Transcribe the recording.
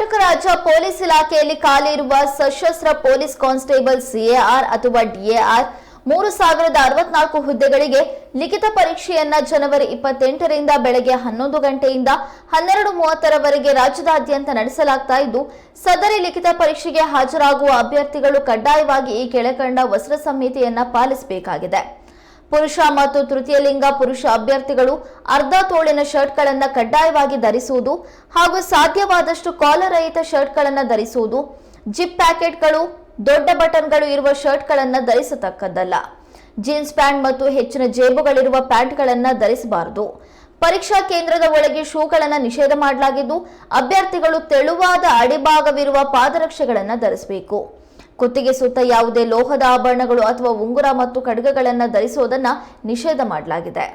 ಕರ್ನಾಟಕ ರಾಜ್ಯ ಪೊಲೀಸ್ ಇಲಾಖೆಯಲ್ಲಿ ಖಾಲಿ ಇರುವ ಸಶಸ್ತ್ರ ಪೊಲೀಸ್ ಕಾನ್ಸ್ಟೇಬಲ್ ಸಿಎಆರ್ ಅಥವಾ ಡಿಎಆರ್ ಮೂರು ಸಾವಿರದ ಅರವತ್ನಾಲ್ಕು ಹುದ್ದೆಗಳಿಗೆ ಲಿಖಿತ ಪರೀಕ್ಷೆಯನ್ನ ಜನವರಿ ಇಪ್ಪತ್ತೆಂಟರಿಂದ ಬೆಳಗ್ಗೆ ಹನ್ನೊಂದು ಗಂಟೆಯಿಂದ ಹನ್ನೆರಡು ಮೂವತ್ತರವರೆಗೆ ರಾಜ್ಯದಾದ್ಯಂತ ನಡೆಸಲಾಗ್ತಾ ಇದ್ದು, ಸದರಿ ಲಿಖಿತ ಪರೀಕ್ಷೆಗೆ ಹಾಜರಾಗುವ ಅಭ್ಯರ್ಥಿಗಳು ಕಡ್ಡಾಯವಾಗಿ ಈ ಕೆಳಕಂಡ ವಸ್ತ್ರ ಸಂಹಿತೆಯನ್ನ ಪಾಲಿಸಬೇಕಾಗಿದೆ. ಪುರುಷ ಮತ್ತು ತೃತೀಯ ಲಿಂಗ ಪುರುಷ ಅಭ್ಯರ್ಥಿಗಳು ಅರ್ಧ ತೋಳಿನ ಶರ್ಟ್ಗಳನ್ನು ಕಡ್ಡಾಯವಾಗಿ ಧರಿಸುವುದು ಹಾಗೂ ಸಾಧ್ಯವಾದಷ್ಟು ಕಾಲರಹಿತ ರಹಿತ ಶರ್ಟ್ಗಳನ್ನು ಧರಿಸುವುದು, ಜಿಪ್ ಪ್ಯಾಕೆಟ್ಗಳು, ದೊಡ್ಡ ಬಟನ್ಗಳು ಇರುವ ಶರ್ಟ್ಗಳನ್ನು ಧರಿಸತಕ್ಕದ್ದಲ್ಲ. ಜೀನ್ಸ್ ಪ್ಯಾಂಟ್ ಮತ್ತು ಹೆಚ್ಚಿನ ಜೇಬುಗಳಿರುವ ಪ್ಯಾಂಟ್ಗಳನ್ನು ಧರಿಸಬಾರದು. ಪರೀಕ್ಷಾ ಕೇಂದ್ರದ ಒಳಗೆ ಶೂಗಳನ್ನು ನಿಷೇಧ ಮಾಡಲಾಗಿದ್ದು, ಅಭ್ಯರ್ಥಿಗಳು ತೆಳುವಾದ ಅಡಿಭಾಗವಿರುವ ಪಾದರಕ್ಷೆಗಳನ್ನು ಧರಿಸಬೇಕು. ಕುತ್ತಿಗೆ ಸುತ್ತ ಯಾವುದೇ ಲೋಹದ ಆಭರಣಗಳು ಅಥವಾ ಉಂಗುರ ಮತ್ತು ಖಡ್ಗಗಳನ್ನು ಧರಿಸುವುದನ್ನು ನಿಷೇಧ ಮಾಡಲಾಗಿದೆ.